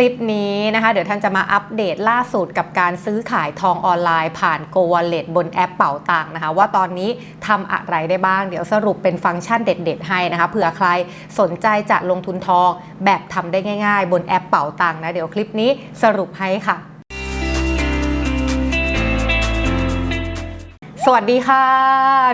ลิปนี้นะคะเดี๋ยวท่านจะมาอัปเดตล่าสุดกับการซื้อขายทองออนไลน์ ผ่าน Go Wallet บนแอปเป่าตังนะคะ ว่าตอนนี้ทำอะไรได้บ้าง เดี๋ยวสรุปเป็นฟังก์ชันเด็ด ๆ ให้นะคะเผื่อใครสนใจจะลงทุนทองแบบทำได้ง่าย ๆ บนแอปเป่าตังนะเดี๋ยวคลิปนี้สรุปให้ค่ะ สวัสดีค่ะ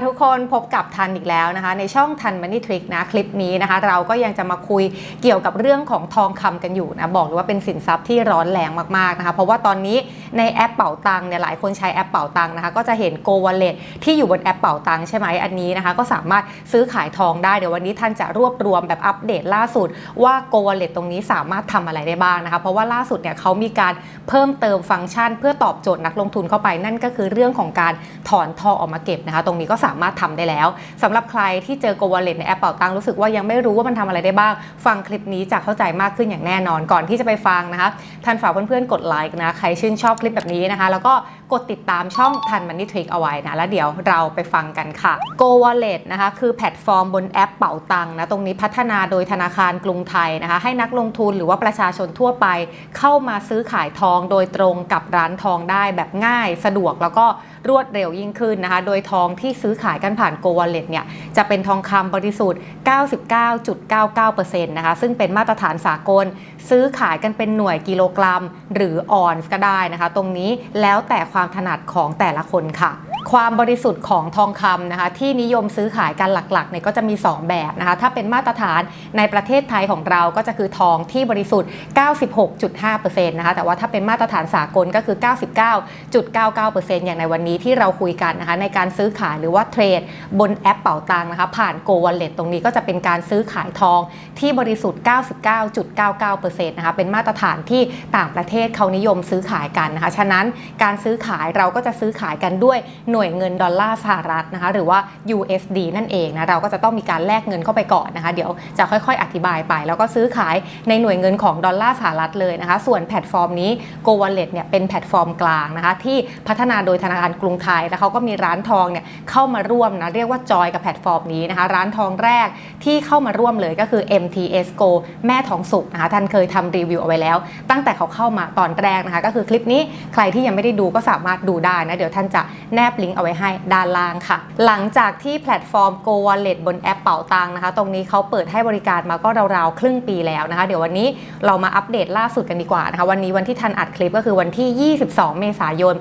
ทุกคนพบกับทันอีกแล้วนะคะ ในช่องทันมันนี่ทริกนะ คลิปนี้นะคะ เราก็ยังจะมาคุยเกี่ยวกับเรื่องของทองคำกันอยู่นะ บอกเลยว่าเป็นสินทรัพย์ที่ร้อนแรงมากๆนะคะ เพราะว่าตอนนี้ในแอปเป๋าตังค์เนี่ยหลายคนใช้แอปเป๋าตังค์นะคะ ก็จะเห็น Go Wallet ที่อยู่บนแอปเป๋าตังค์ใช่ไหมอันนี้นะคะ ก็สามารถซื้อขายทองได้เดี๋ยววันนี้ท่านจะรวบรวมแบบอัปเดตล่าสุด ว่า Go Wallet ตรงนี้สามารถทำอะไรได้บ้างนะคะ เพราะว่าล่าสุดเนี่ยเขามีการเพิ่มเติมฟังก์ชัน เพื่อตอบโจทย์นักลงทุนเข้าไปนั่นก็คือเรื่องของการถอนทองออกมาเก็บนะคะ ตรงนี้ก็สามารถทำได้แล้วสำหรับใครที่เจอ Go Wallet ในแอปเป่าตังรู้สึกว่ายังไม่รู้ว่ามันทำอะไรได้บ้าง ฟังคลิปนี้จะเข้าใจมากขึ้นอย่างแน่นอนก่อนที่จะไปฟังนะคะท่านฝากเพื่อนๆกดไลค์นะใครชื่นชอบคลิปแบบนี้นะคะ แล้วก็กดติดตามช่องทันมันนี่ทริกเอาไว้นะแล้วเดี๋ยวเราไปฟังกันค่ะ Go Wallet นะคะคือแพลตฟอร์มบนแอปเป๋าตังนะตรงนี้พัฒนาโดยธนาคารกรุงไทยนะคะ ให้นักลงทุนหรือว่าประชาชนทั่วไป เข้ามาซื้อขายทองโดยตรงกับร้านทองได้แบบง่ายสะดวกแล้วก็ รวดเร็วยิ่งขึ้นนะคะ โดยทองที่ซื้อขายกันผ่าน Go Wallet เนี่ยจะเป็นทองคำบริสุทธิ์ 99.99%นะคะ ซึ่งเป็นมาตรฐานสากล ซื้อขายกันเป็นหน่วยกิโลกรัม หรือออนซ์ก็ได้นะคะ ตรงนี้แล้วแต่ความถนัดของแต่ละคนค่ะ ความบริสุทธิ์ของทองคำนะคะที่นิยมซื้อขายกันหลักๆเนี่ยก็จะมี 2 แบบนะคะถ้าเป็นมาตรฐานในประเทศไทยของเราก็จะคือทองที่บริสุทธิ์ 96.5%นะคะแต่ว่าถ้าเป็นมาตรฐานสากลก็คือ 99.99%อย่างในวันนี้ที่เราคุยกันนะคะในการซื้อขายหรือว่าเทรดบนแอปเป๋าตังนะคะผ่าน Go Wallet ตรงนี้ก็จะเป็นการซื้อขายทองที่บริสุทธิ์ 99.99%นะคะเป็นมาตรฐานที่ต่างประเทศเขานิยมซื้อขายกันนะคะฉะนั้นการซื้อขายเราก็จะซื้อขายกันด้วยหน่วยเงินดอลลาร์สหรัฐนะคะหรือว่า USD นั่นเองนะเราก็จะต้องมีการแลกเงินเข้าไปก่อนนะคะ เดี๋ยวจะค่อยๆ อธิบายไป แล้วก็ซื้อขายในหน่วยเงินของดอลลาร์สหรัฐเลยนะคะ ส่วนแพลตฟอร์มนี้ Go Wallet เนี่ยเป็นแพลตฟอร์มกลางนะคะ ที่พัฒนาโดยธนาคารกรุงไทยแล้วเขาก็มีร้านทองเนี่ยเข้ามาร่วมนะเรียกว่าจอยกับแพลตฟอร์มนี้นะคะ ร้านทองแรกที่เข้ามาร่วมเลยก็คือ MTS Go แม่ทองสุกนะคะท่านเคยทำรีวิวเอาไว้แล้ว ตั้งแต่เขาเข้ามาตอนแรกนะคะ ก็คือคลิปนี้ใครที่ยังไม่ได้ดูก็สามารถดูได้นะเดี๋ยวท่านจะแนบลิงก์เอาไว้ให้ด้านล่างค่ะ หลังจากที่แพลตฟอร์ม Go Wallet บนแอปเป๋าตังนะคะ ตรงนี้เขาเปิดให้บริการมาก็ราวๆ ครึ่งปีแล้วนะคะ เดี๋ยววันนี้เรามาอัปเดตล่าสุดกันดีกว่านะคะ วันนี้วันที่ทันอัดคลิปก็คือวันที่ 22 เมษายน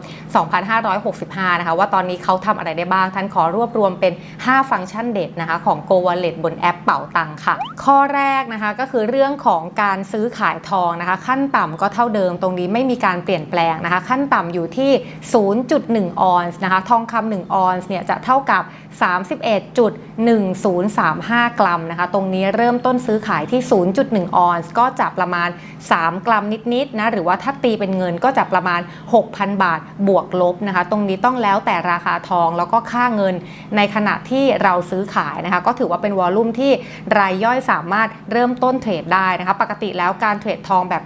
2565 นะคะ ว่าตอนนี้เขาทำอะไรได้บ้าง ท่านขอรวบรวมเป็น 5 ฟังก์ชันเด็ดนะคะของ Go Wallet บนแอปเป๋าตังค่ะ ข้อแรกนะคะก็คือเรื่องของการซื้อขายทองนะคะ ขั้นต่ำก็เท่าเดิมตรงนี้ไม่มีการเปลี่ยนแปลงนะคะ ขั้นต่ำอยู่ที่ 0.1 ออนซ์นะคะทองคำหนึ่งออนซ์เนี่ยจะเท่ากับ31.1035 กรัมนะคะ ตรงนี้เริ่มต้นซื้อขายที่ 0.1 ออนซ์ก็จะประมาณ 3 กรัมนิดๆนะหรือว่าถ้าตีเป็นเงินก็จะประมาณ 6,000 บาทบวกลบนะคะ ตรงนี้ต้องแล้วแต่ราคาทองแล้วก็ค่าเงินในขณะที่เราซื้อขายนะคะ ก็ถือว่าเป็นวอลลุ่มที่รายย่อยสามารถเริ่มต้นเทรดได้นะคะ ปกติแล้วการเทรดทองแบบ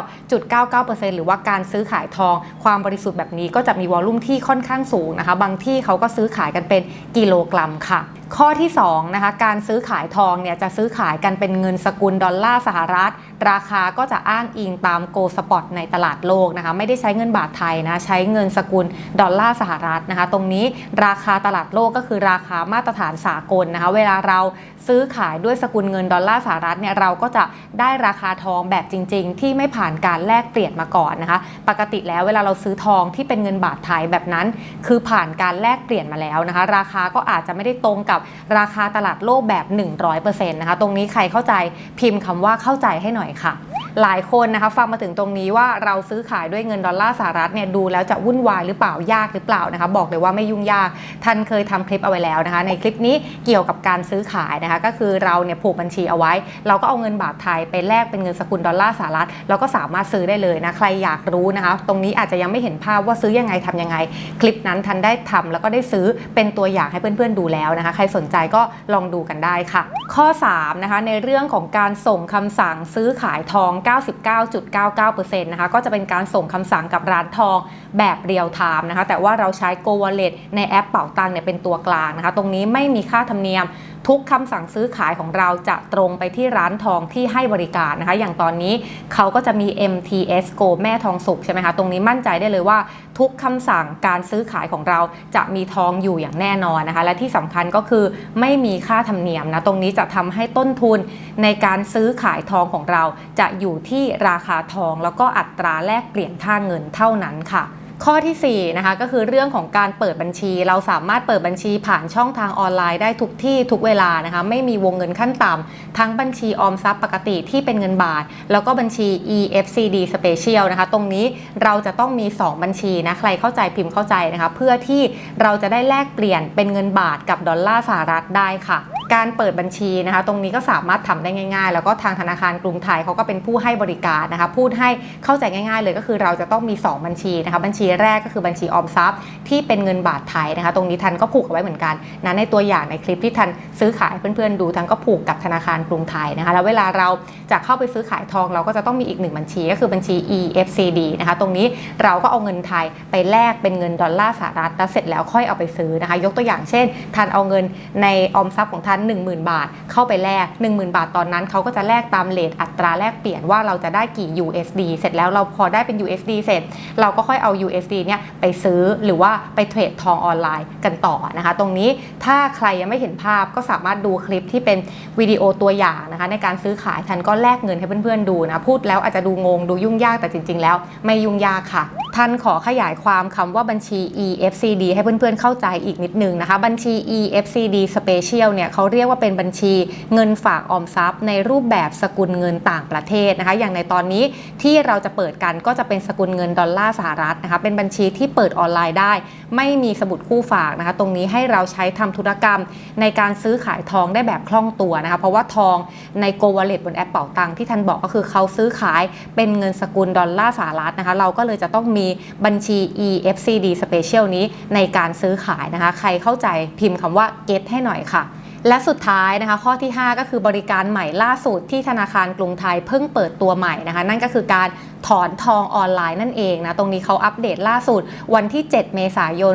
99.99%หรือว่าการซื้อขายทองความบริสุทธิ์แบบนี้ก็จะมีวอลลุ่มที่ค่อนข้างสูงนะคะ บางที่เขาก็ซื้อขายกันเป็นกิโลกรัมค่ะ ข้อที่2นะคะการซื้อขายทองเนี่ยจะซื้อขายกันเป็นเงินสกุลดอลลาร์สหรัฐราคาก็จะอ้างอิงตามโกลสปอตในตลาดโลกนะคะไม่ได้ใช้เงินบาทไทยนะใช้เงินสกุลดอลลาร์สหรัฐนะคะตรงนี้ราคาตลาดโลกก็คือราคามาตรฐานสากลนะคะเวลาเราซื้อขายด้วยสกุลเงินดอลลาร์สหรัฐเนี่ยเราก็จะได้ราคาทองแบบจริง ๆ ที่ไม่ผ่านการแลกเปลี่ยนมาก่อนนะคะปกติแล้วเวลาเราซื้อทองที่เป็นเงินบาทไทยแบบนั้น คือผ่านการแลกเปลี่ยนมาแล้วนะคะ ราคาก็อาจจะไม่ได้ตรงกับราคาตลาดโลกแบบ 100%นะคะตรงนี้ใครเข้าใจพิมพ์คำว่าเข้าใจให้หน่อยค่ะ หลายคนนะคะฟังมาถึงตรงนี้ว่าเราซื้อขายด้วยเงินดอลลาร์สหรัฐเนี่ยดูแล้วจะวุ่นวายหรือเปล่ายากหรือเปล่านะคะบอกเลยว่าไม่ยุ่งยากท่านเคยทำคลิปเอาไว้แล้วนะคะในคลิปนี้เกี่ยวกับการซื้อขายนะคะก็คือเราเนี่ยผูกบัญชีเอาไว้ เราก็เอาเงินบาทไทยไปแลกเป็นเงินสกุลดอลลาร์สหรัฐเราก็สามารถซื้อได้เลยนะใครอยากรู้นะคะตรงนี้อาจจะยังไม่เห็นภาพว่าซื้อยังไงทำยังไง คลิปนั้นทันได้ทำแล้วก็ได้ซื้อเป็นตัวอย่างให้เพื่อนๆดูแล้วนะคะ ใครสนใจก็ลองดูกันได้ค่ะ ข้อ3นะคะในเรื่องของการส่งคำสั่งซื้อขายทอง99.99%นะคะก็จะเป็นการส่งคำสั่งกับร้านทองแบบเรียลไทม์นะคะแต่ว่าเราใช้ Go Wallet ในแอปเป่าตังเนี่ยเป็นตัวกลางนะคะตรงนี้ไม่มีค่าธรรมเนียม ทุกคำสั่งซื้อขายของเราจะตรงไปที่ร้านทองที่ให้บริการนะคะ อย่างตอนนี้เขาก็จะมี MTS Go แม่ทองสุกใช่ไหมคะ ตรงนี้มั่นใจได้เลยว่า ทุกคำสั่งการซื้อขายของเราจะมีทองอยู่อย่างแน่นอนนะคะ และที่สำคัญก็คือไม่มีค่าธรรมเนียมนะ ตรงนี้จะทำให้ต้นทุนในการซื้อขายทองของเรา จะอยู่ที่ราคาทองแล้วก็อัตราแลกเปลี่ยนค่าเงินเท่านั้นค่ะ ข้อที่4นะคะก็คือเรื่องของการเปิดบัญชี เราสามารถเปิดบัญชีผ่านช่องทางออนไลน์ได้ทุกที่ทุกเวลานะคะไม่มีวงเงินขั้นต่ำทั้งบัญชีออมทรัพย์ปกติที่เป็นเงินบาท แล้วก็บัญชี EFCD Special นะคะตรงนี้เราจะต้องมี 2 บัญชีนะใครเข้าใจพิมพ์เข้าใจนะคะเพื่อที่เราจะได้แลกเปลี่ยนเป็นเงินบาทกับดอลลาร์สหรัฐได้ค่ะการเปิดบัญชีนะคะ ตรงนี้ก็สามารถทำได้ง่าย ๆ แล้วก็ทางธนาคารกรุงไทยเขาก็เป็นผู้ให้บริการนะคะ พูดให้เข้าใจง่าย ๆ เลยก็คือเราจะต้องมี 2 บัญชีนะคะ บัญชีแรกก็คือบัญชีออมทรัพย์ ที่เป็นเงินบาทไทยนะคะ ตรงนี้ทันก็ผูกเอาไว้เหมือนกันนะในตัวอย่างในคลิปที่ทันซื้อขายเพื่อนๆดูทันก็ผูกกับธนาคารกรุงไทยนะคะ แล้วเวลาเราจะเข้าไปซื้อขายทองเราก็จะต้องมีอีกหนึ่งบัญชีก็คือบัญชี EFCD นะคะ ตรงนี้เราก็เอาเงินไทยไปแลกเป็นเงินดอลลาร์สหรัฐแล้วเสร็จแล้วค่อยเอาไปซื้อนะคะ ยกตัวอย่างเช่นทันเอาเงินในออมทรัพย์ของทัน10,000 บาท เข้าไปแลก10,000 บาทตอนนั้นเขาก็จะแลกตามเลทอัตราแลกเปลี่ยนว่าเราจะได้กี่ USD เสร็จแล้วเราพอได้เป็น USD เสร็จ เราก็ค่อยเอา USD เนี่ยไปซื้อหรือว่าไปเทรดทองออนไลน์กันต่อนะคะ ตรงนี้ถ้าใครยังไม่เห็นภาพก็สามารถดูคลิปที่เป็นวิดีโอตัวอย่างนะคะในการซื้อขายทันก็แลกเงินให้เพื่อนๆดูนะพูดแล้วอาจจะดูงงดูยุ่งยากแต่จริง ๆ แล้ว ไม่ยุ่งยากค่ะท่านขอขยายความคำว่าบัญชี EFCD ให้เพื่อนๆเข้าใจอีกนิดนึงนะคะ บัญชี EFCD Special เนี่ยเขาเรียกว่าเป็นบัญชี เงินฝากออมทรัพย์ ในรูปแบบสกุลเงินต่างประเทศนะคะ อย่างในตอนนี้ที่เราจะเปิดกันก็จะเป็นสกุลเงินดอลลาร์สหรัฐนะคะ เป็นบัญชีที่เปิดออนไลน์ได้ ไม่มีสมุดคู่ฝากนะคะ ตรงนี้ให้เราใช้ทำธุรกรรม ในการซื้อขายทองได้แบบคล่องตัวนะคะ เพราะว่าทองใน Go Wallet บนแอปเป๋าตังที่ท่านบอกก็คือเขาซื้อขายเป็นเงินสกุลดอลลาร์สหรัฐนะคะ เราก็เลยจะต้องมีบัญชี EFCD Special นี้ในการซื้อขายนะคะ ใครเข้าใจพิมพ์คำว่า get ให้หน่อยค่ะ และสุดท้ายนะคะข้อที่ 5 ก็คือบริการใหม่ล่าสุดที่ธนาคารกรุงไทยเพิ่งเปิดตัวใหม่นะคะ นั่นก็คือการถอนทองออนไลน์นั่นเองนะตรงนี้เขาอัปเดตล่าสุด วันที่ 7 เมษายน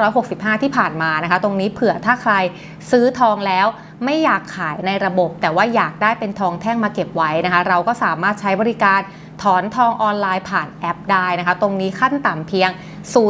2565 ที่ผ่านมานะคะ ตรงนี้เผื่อถ้าใครซื้อทองแล้วไม่อยากขายในระบบ แต่ว่าอยากได้เป็นทองแท่งมาเก็บไว้นะคะ เราก็สามารถใช้บริการถอนทองออนไลน์ผ่านแอปได้นะคะ ตรงนี้ขั้นต่ำเพียง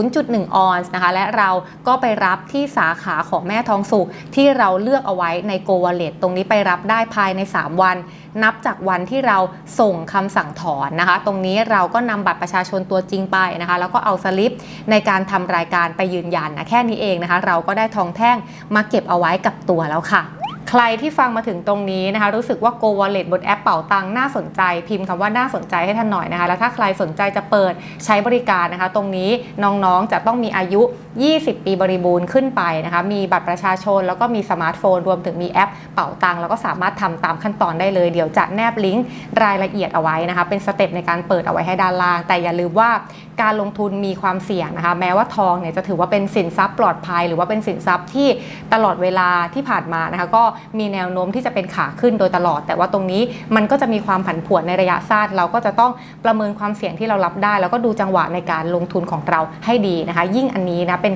0.1 ออนซ์นะคะ และเราก็ไปรับที่สาขาของแม่ทองสุกที่เราเลือกเอาไว้ใน Go Wallet ตรงนี้ไปรับได้ภายใน 3 วัน นับจากวันที่เราส่งคำสั่งถอนนะคะ ตรงนี้เราก็นำบัตรประชาชนตัวจริงไปนะคะ แล้วก็เอาสลิปในการทำรายการไปยืนยันนะแค่นี้เองนะคะ เราก็ได้ทองแท่งมาเก็บเอาไว้กับตัวแล้วค่ะ ใครที่ฟังมาถึงตรงนี้นะคะ รู้สึกว่า Go Wallet บนแอปเป่าตังน่าสนใจ พิมพ์คำว่าน่าสนใจให้ท่านหน่อยนะคะ แล้วถ้าใครสนใจจะเปิดใช้บริการนะคะ ตรงนี้น้องๆจะต้องมีอายุ 20 ปีบริบูรณ์ขึ้นไปนะคะ มีบัตรประชาชน แล้วก็มีสมาร์ทโฟน รวมถึงมีแอปเป่าตังแล้วก็สามารถทำตามขั้นตอนได้เลย เดี๋ยวจะแนบลิงก์รายละเอียดเอาไว้นะคะ เป็นสเต็ปในการเปิดเอาไว้ให้ด้านล่าง แต่อย่าลืมว่าการลงทุนมีความเสี่ยงนะคะ แม้ว่าทองเนี่ยจะถือว่าเป็นสินทรัพย์ปลอดภัย หรือว่าเป็นสินทรัพย์ที่ตลอดเวลาที่ผ่านมานะคะก็มีแนวโน้มที่จะเป็นขาขึ้นโดยตลอด แต่ว่าตรงนี้มันก็จะมีความผันผวนในระยะสั้นเราก็จะต้องประเมินความเสี่ยงที่เรารับได้ แล้วก็ดูจังหวะในการลงทุนของเราให้ดีนะคะ ยิ่งอันนี้นะเป็น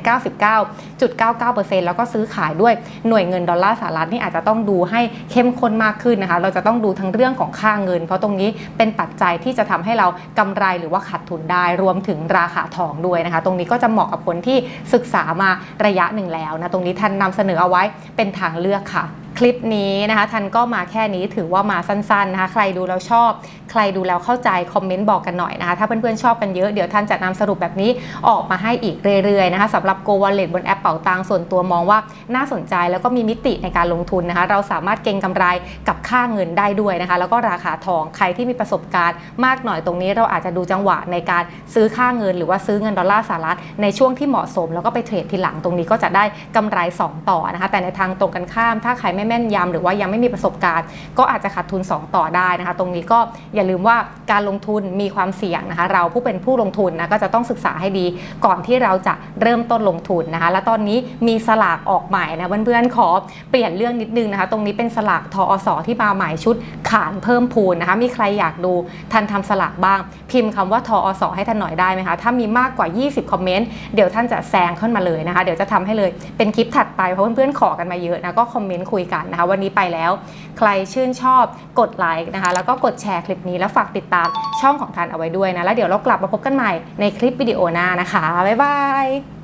99.99%แล้วก็ซื้อขายด้วยหน่วยเงินดอลลาร์สหรัฐนี่อาจจะต้องดูให้เข้มข้นมากขึ้นนะคะ เราจะต้องดูทั้งเรื่องของค่าเงิน เพราะตรงนี้เป็นปัจจัยที่จะทำให้เรากำไรหรือว่าขาดทุนได้ รวมถึงราคาทองด้วยนะคะ ตรงนี้ก็จะเหมาะกับคนที่ศึกษามาระยะหนึ่งแล้วนะ ตรงนี้ท่านนำเสนอเอาไว้เป็นทางเลือกค่ะคลิปนี้นะคะทันก็มาแค่นี้ถือว่ามาสั้นๆนะคะ ใครดูแล้วชอบ ใครดูแล้วเข้าใจคอมเมนต์บอกกันหน่อยนะคะ ถ้าเพื่อนๆชอบกันเยอะเดี๋ยวท่านจะนำสรุปแบบนี้ออกมาให้อีกเรื่อยๆนะคะสำหรับ Go Wallet บนแอปเป๋าตังส่วนตัวมองว่าน่าสนใจแล้วก็มีมิติในการลงทุนนะคะ เราสามารถเก็งกำไรกับค่าเงินได้ด้วยนะคะ แล้วก็ราคาทองใครที่มีประสบการณ์มากหน่อยตรงนี้เราอาจจะดูจังหวะในการซื้อค่าเงิน หรือว่าซื้อเงินดอลลาร์สหรัฐในช่วงที่เหมาะสม แล้วก็ไปเทรดทีหลังตรงนี้ก็จะได้กำไร 2 ต่อนะคะแต่ในทางตรงกันข้ามถ้าใครไม่แม่นยำหรือว่ายังไม่มีประสบการณ์ ก็อาจจะขาดทุน 2 ต่อได้นะคะ ตรงนี้ก็อย่าลืมว่าการลงทุนมีความเสี่ยงนะคะ เราผู้เป็นผู้ลงทุนนะก็จะต้องศึกษาให้ดีก่อนที่เราจะเริ่มต้นลงทุนนะคะ และตอนนี้มีสลากออกใหม่นะเพื่อนๆขอเปลี่ยนเรื่องนิดนึงนะคะ ตรงนี้เป็นสลากทอสที่มาใหม่ชุดขานเพิ่มพูนนะคะ มีใครอยากดูทันทำสลากบ้าง พิมพ์คำว่าทออสให้ท่านหน่อยได้ไหมคะถ้ามีมากกว่า 20 คอมเมนต์เดี๋ยวท่านจะแซงขึ้นมาเลยนะคะ เดี๋ยวจะทำให้เลยเป็นคลิปถัดไปเพราะเพื่อนๆขอกันมาเยอะนะก็คอมเมนต์คุยกันนะคะ วันนี้ไปแล้ว ใครชื่นชอบกดไลค์นะคะ แล้วก็กดแชร์คลิปนี้แล้วฝากติดตามช่องของทานเอาไว้ด้วยนะ แล้วเดี๋ยวเรากลับมาพบกันใหม่ในคลิปวิดีโอหน้านะคะ บ๊ายบาย